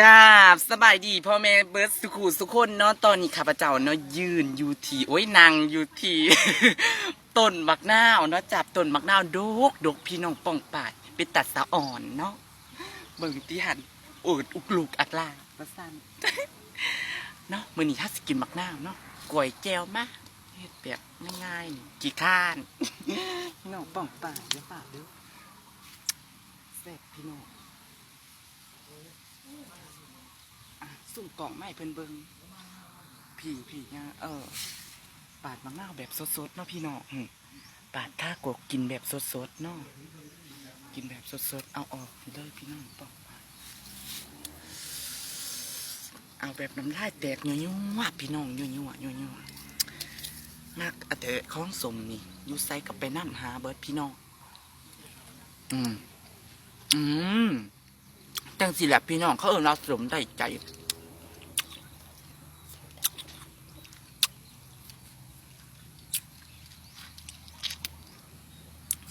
กราบสบายดีพ่อแม่เบิร์ดสุขุสุคนเนาะตอนนี้ข้าพเจ้าเนาะยืนอยู่ที่โอ้ยนางอยู่ที่ ต้นมักนาวเนาะจับต้นมักนาวดกดกพี่น้องป้องป่ายไปตัดสะอ่อนเนาะเบิ่งที่หันโอดอุกลูกอักลาประสันเนาะมื้อนี้ถ้าสกินมักนาวเนาะก๋วยแจวมาเฮ็ดแบบง่ายๆนี่กี่ข้านพี่น้องป้องป่ายอย่าป่าเด้อแซ่บพี่น้อง อะ สุ่มกล่องไม่เพิ่นเบิงผีผีเนี่ยเออ ปาดมะนาวแบบสดๆเนาะพี่น้องปาดท่ากกกินแบบสดๆเนาะกินแบบสดๆ เอาออกเลยพี่น้องปอกเอาแบบน้ำลายแตกยั่วๆพี่น้องยั่วๆยั่วๆมากอะแต่ของสมนี่ยูไซกับไปนั่หาเบิร์ดพี่น้อง อืม อืมจังสิแหละพี่น้องเขาเออเราสมได้ใจ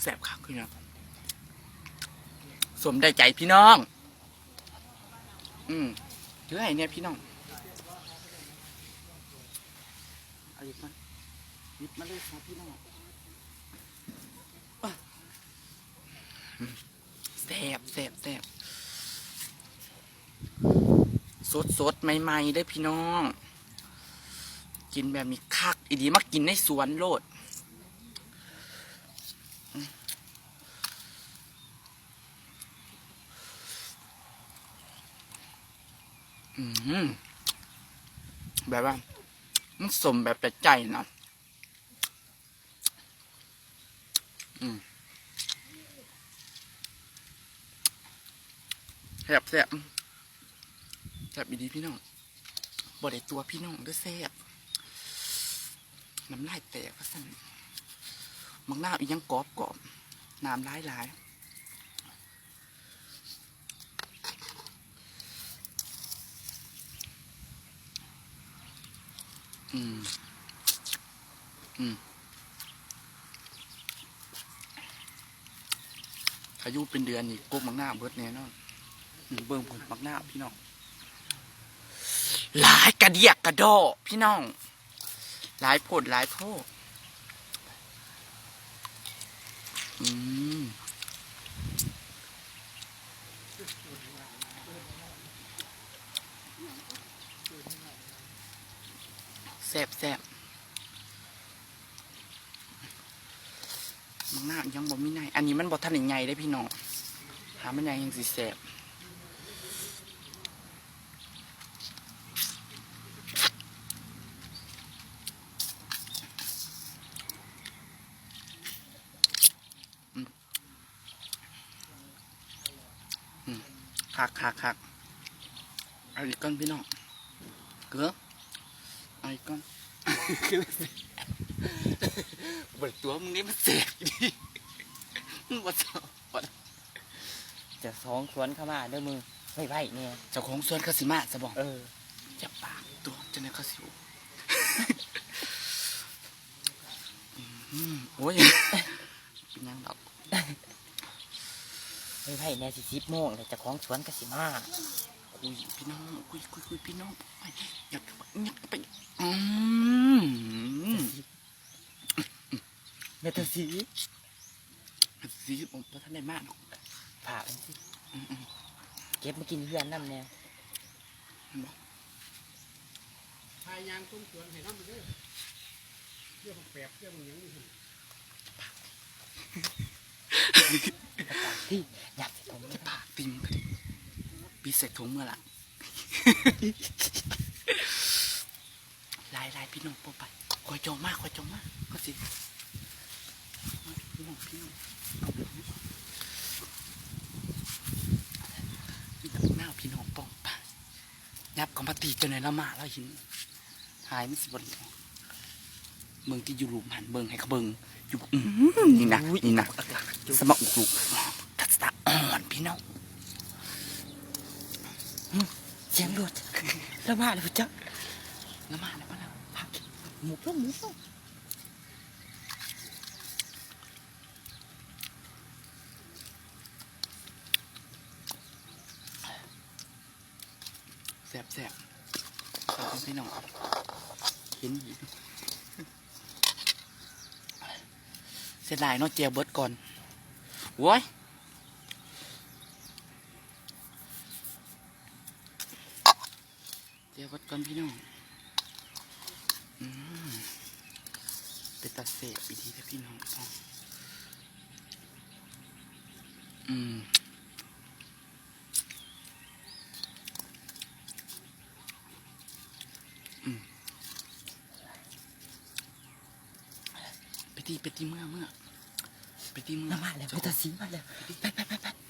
แสบคักพี่น้องสมได้ใจพี่น้อง อืมถือให้เนี่ยพี่น้องเอาอีกมันหยิบมาเลยครับพี่น้องแสบแสบแสบสดสดใหม่ๆได้พี่น้อง กินแบบมีคักอีดีมากินในสวนโลด แบบว่า มันสมแบบแต่ใจนะแซ่บแซ่บแซ่บอีดีพี่น้องบ่ได้ตัวพี่น้องด้วยแซ่บน้ำลายแตกว่าสั่นมังหน้าอีกยังกรอบกรอบน้ำร้ายหลาย อืม อืมอายุเป็นเดือนนี่กุ๊กมังหน้าเบิดแน่นอนอืมเบิ่งผลมักหน้าพี่น้องหลายกระเดียกกระโดพี่น้องหลายโพดหลายโพดอืม บแซ่บมังหน้ายังบ่มีในอันนี้มันบ่ทันใหญ่ได้พี่น้องหามันใหญ่ยังสิแซ่บคักคักคักเอาอีกก้อนพี่น้องเกลือ เอาอีกก้อนเบิดตัวมึงนี่มันเสียดิมึงมาสอบจะสองสวนเข้ามาเด้อมือไว้ไว้เนี่ยเจ้าของสวนคาสิมาจะบอกเออจะปากตัวจะในคาสิวอืมโอ้ยเป็นยังดอกไว้ไว้เนี่ยสิสิบโมงเลยจะของสวนก็สิมา คุยพี่น้องคุยคุยคุยพี่น้องไปอยากไปอยากไปอืมเมตาสีสีผมพระท่านได้มากหรอกผ่ามันสิอืมอืมเก็บมากินเพื่อนน้ำเนี่ยพายยางต้นสวนให้น้ำมันด้วยเรื่องแปลกเรื่องอย่างนี้ที่อยากสิผมจะปากติม กันปีเสร็จถุงเมื่อไหร่ลายลายพี่น้องโปไปคอยจองมากคอยจองมากก็สิพี่น้องพี่น้องพี่น้องหน้าพี่น้องป้องไปยับก็มาตีจนในละมาแล้วหินหายไม่สิบริเมืองที่อยู่หลุมหันเบิงให้เขาเบิงอยู่นี่นะนี่นะสมองอุกลุกทัศตาอ่อนพี่น้อง เสียงรถ แล้วมาแล้วจ้ะละมาแล้วมาแล้วพักหมูก็หมูก็แสบแสบขอบคุณพี่น้องเห็นอีกเสียดายเนาะเจียวเบิร์ดก่อนโว้ย เจียวเบิร์ดก่อนพี่น้องอืมเป็นตาเสบอีกทีนะพี่น้องเอาอืมไปตีไปตีเมื่อเมื่อไปตีเมื่อมาแล้วไปตัดสินมาแล้วไปไปไปไป